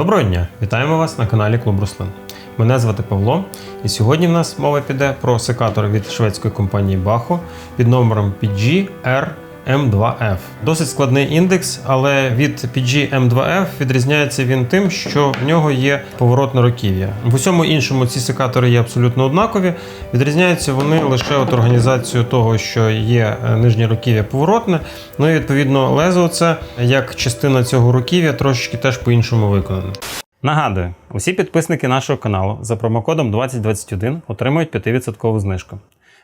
Доброго дня! Вітаємо вас на каналі Клуб Руслин. Мене звати Павло, і сьогодні в нас мова піде про секатор від шведської компанії Бахо під номером PG M2F. Досить складний індекс, але від PG M2F відрізняється він тим, що в нього є поворотне руків'я. В усьому іншому ці секатори є абсолютно однакові. Відрізняються вони лише от організацією того, що є е, нижнє руків'я поворотне. Ну і відповідно лезо це як частина цього руків'я трошечки теж по-іншому виконане. Нагадую, усі підписники нашого каналу за промокодом 2021 отримують 5% знижку.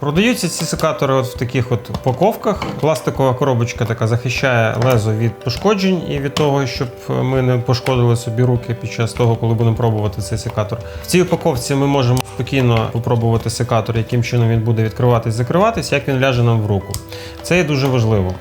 Продаються ці секатори от в таких от упаковках. Пластикова коробочка така захищає лезо від пошкоджень і від того, щоб ми не пошкодили собі руки під час того, коли будемо пробувати цей секатор. В цій упаковці ми можемо спокійно попробувати секатор, яким чином він буде відкриватись, закриватись, як він ляже нам в руку. Це є дуже важливо.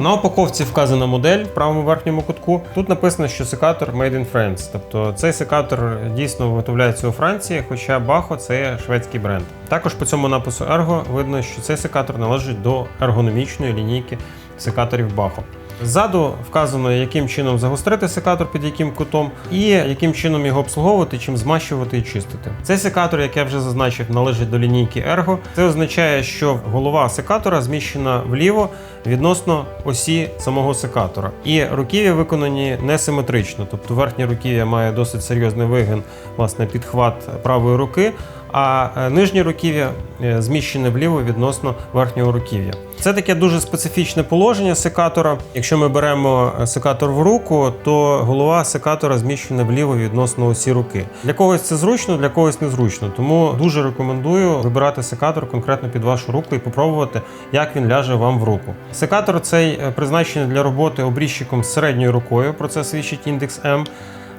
На упаковці вказана модель в правому верхньому кутку. Тут написано, що секатор Made in France. Тобто цей секатор дійсно виготовляється у Франції, хоча Бахо – це шведський бренд. Також по цьому напису Ergo видно, що цей секатор належить до ергономічної лінійки секаторів Bacho. Ззаду вказано, яким чином загострити секатор під яким кутом, і яким чином його обслуговувати, чим змащувати і чистити. Цей секатор, як я вже зазначив, належить до лінійки Ergo. Це означає, що голова секатора зміщена вліво відносно осі самого секатора. І руків'я виконані несиметрично, тобто верхнє руків'я має досить серйозний вигин, власне, підхват правої руки. А е, нижнє руків'я е, зміщене вліво відносно верхнього руків'я. Це таке дуже специфічне положення секатора. Якщо ми беремо е, секатор в руку, то голова секатора зміщена вліво відносно осі руки. Для когось це зручно, для когось незручно. Тому дуже рекомендую вибирати секатор конкретно під вашу руку і попробувати, як він ляже вам в руку. Секатор цей призначений для роботи обріжчиком з середньою рукою. Про це свідчить індекс М.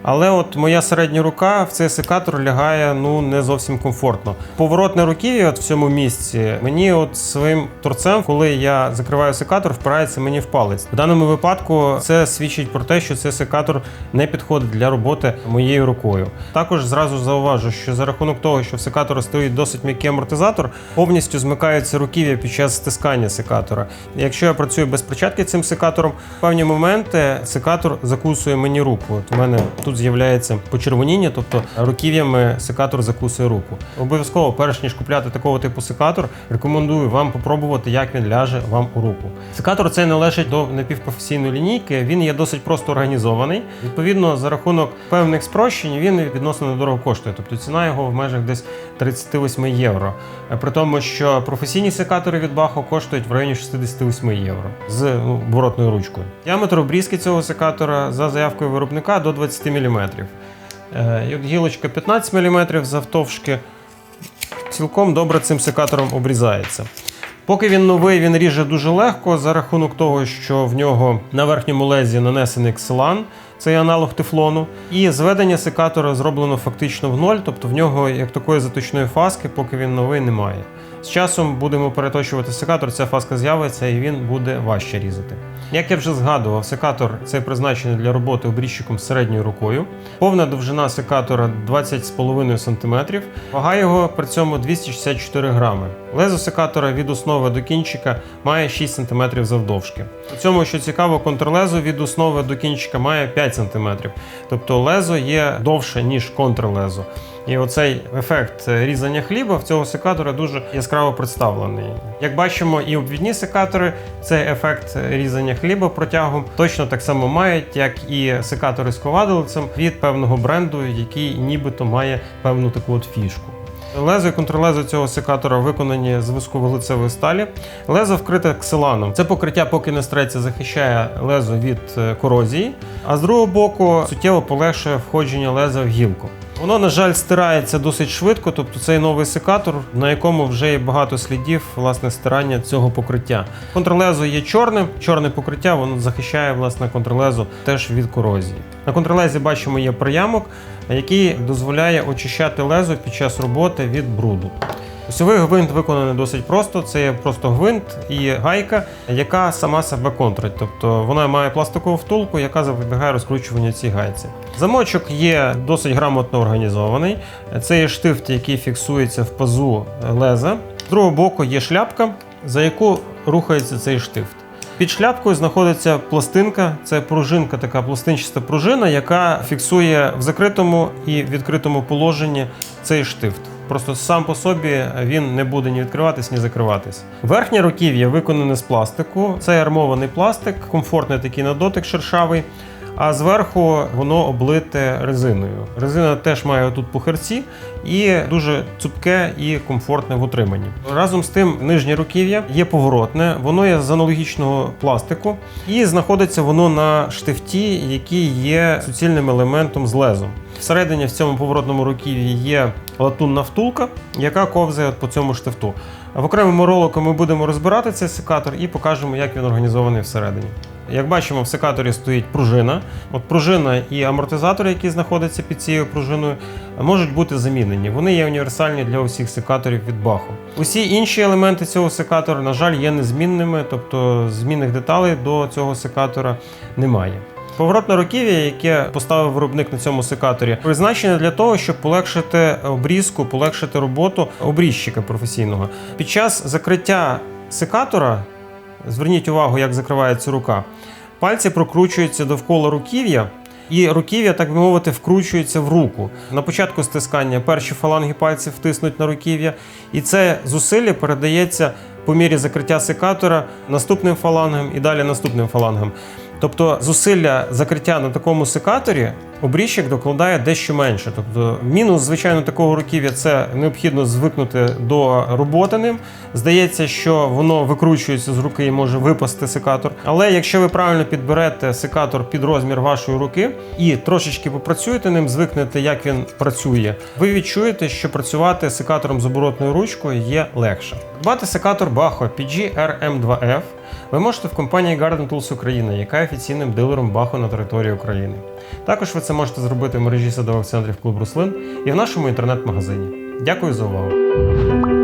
Але от моя середня рука в цей секатор лягає ну не зовсім комфортно. Поворотне руків'я от в цьому місці мені от своїм торцем, коли я закриваю секатор, впирається мені в палець. В даному випадку це свідчить про те, що цей секатор не підходить для роботи моєю рукою. Також зразу зауважу, що за рахунок того, що в секатора стоїть досить м'який амортизатор, повністю змикаються руків'я під час стискання секатора. Якщо я працюю без перчатки цим секатором, в певні моменти секатор закусує мені руку. От у мене тут тут з'являється почервоніння, тобто руків'ями секатор закусує руку. Обов'язково, перш ніж купляти такого типу секатор, рекомендую вам попробувати, як він ляже вам у руку. Секатор цей належить до напівпрофесійної лінійки, він є досить просто організований. Відповідно, за рахунок певних спрощень він відносно недорого коштує, тобто ціна його в межах десь 38 євро. При тому, що професійні секатори від Bacho коштують в районі 68 євро з ну, ручкою. Діаметр обрізки цього секатора за заявкою виробника до 20 мм мм. От Гілочка 15 мм завтовшки цілком добре цим секатором обрізається. Поки він новий, він ріже дуже легко за рахунок того, що в нього на верхньому лезі нанесений ксилан, це аналог тефлону. І зведення секатора зроблено фактично в ноль, тобто в нього як такої заточної фаски, поки він новий, немає. З часом будемо переточувати секатор, ця фаска з'явиться і він буде важче різати. Як я вже згадував, секатор це призначений для роботи обрізчиком середньою рукою. Повна довжина секатора 20,5 см, вага його при цьому 264 грами. Лезо секатора від основи до кінчика має 6 см завдовжки. У цьому, що цікаво, контрлезо від основи до кінчика має 5 см. Тобто лезо є довше, ніж контрлезо. І оцей ефект різання хліба в цього секатора дуже яскраво представлений. Як бачимо, і обвідні секатори цей ефект різання хліба протягом точно так само мають, як і секатори з ковадилицем від певного бренду, який нібито має певну таку от фішку. Лезо і контрлезо цього секатора виконані з висковуглецевої сталі. Лезо вкрите ксиланом. Це покриття, поки не стреться, захищає лезо від е, корозії, а з другого боку суттєво полегшує входження леза в гілку. Воно, на жаль, стирається досить швидко, тобто цей новий секатор, на якому вже є багато слідів власне стирання цього покриття. Контрлезо є чорним, чорне покриття воно захищає власне контрлезо теж від корозії. На контрлезі бачимо є приямок, який дозволяє очищати лезо під час роботи від бруду. Осьовий гвинт виконаний досить просто. Це є просто гвинт і гайка, яка сама себе контрить. Тобто вона має пластикову втулку, яка запобігає розкручуванню цій гайці. Замочок є досить грамотно організований. Це є штифт, який фіксується в пазу леза. З другого боку є шляпка, за яку рухається цей штифт. Під шляпкою знаходиться пластинка, це пружинка, така пластинчаста пружина, яка фіксує в закритому і відкритому положенні цей штифт. Просто сам по собі він не буде ні відкриватись, ні закриватись. Верхнє руків'я виконане з пластику. Це армований пластик, комфортний такий на дотик шершавий. А зверху воно облите резиною. Резина теж має тут пухарці і дуже цупке і комфортне в утриманні. Разом з тим, нижнє руків'я є поворотне, воно є з аналогічного пластику, і знаходиться воно на штифті, який є суцільним елементом з лезом. Всередині в цьому поворотному руків'ї є латунна втулка, яка ковзає по цьому штифту. В окремому ролику ми будемо розбирати цей секатор і покажемо, як він організований всередині. Як бачимо, в секаторі стоїть пружина. От пружина і амортизатор, які знаходяться під цією пружиною, можуть бути замінені. Вони є універсальні для усіх секаторів від Баху. Усі інші елементи цього секатора, на жаль, є незмінними, тобто змінних деталей до цього секатора немає. Поворотне руків'я, яке поставив виробник на цьому секаторі, призначене для того, щоб полегшити обрізку, полегшити роботу обрізчика професійного. Під час закриття секатора, зверніть увагу, як закривається рука, пальці прокручуються довкола руків'я. І руків'я, так би мовити, вкручується в руку. На початку стискання перші фаланги пальців втиснуть на руків'я, і це зусилля передається по мірі закриття секатора наступним фалангам і далі наступним фалангам. Тобто зусилля закриття на такому секаторі обрізчик докладає дещо менше. Тобто, мінус, звичайно, такого руків'я це необхідно звикнути до роботи ним. Здається, що воно викручується з руки і може випасти секатор. Але якщо ви правильно підберете секатор під розмір вашої руки і трошечки попрацюєте ним, звикнете, як він працює, ви відчуєте, що працювати секатором з оборотною ручкою є легше. Дбати секатор Baho PG RM2F ви можете в компанії Garden Tools Україна, яка офіційним дилером Бахо на території України. Також ви це можете зробити в мережі садових центрів клуб Руслин і в нашому інтернет-магазині. Дякую за увагу!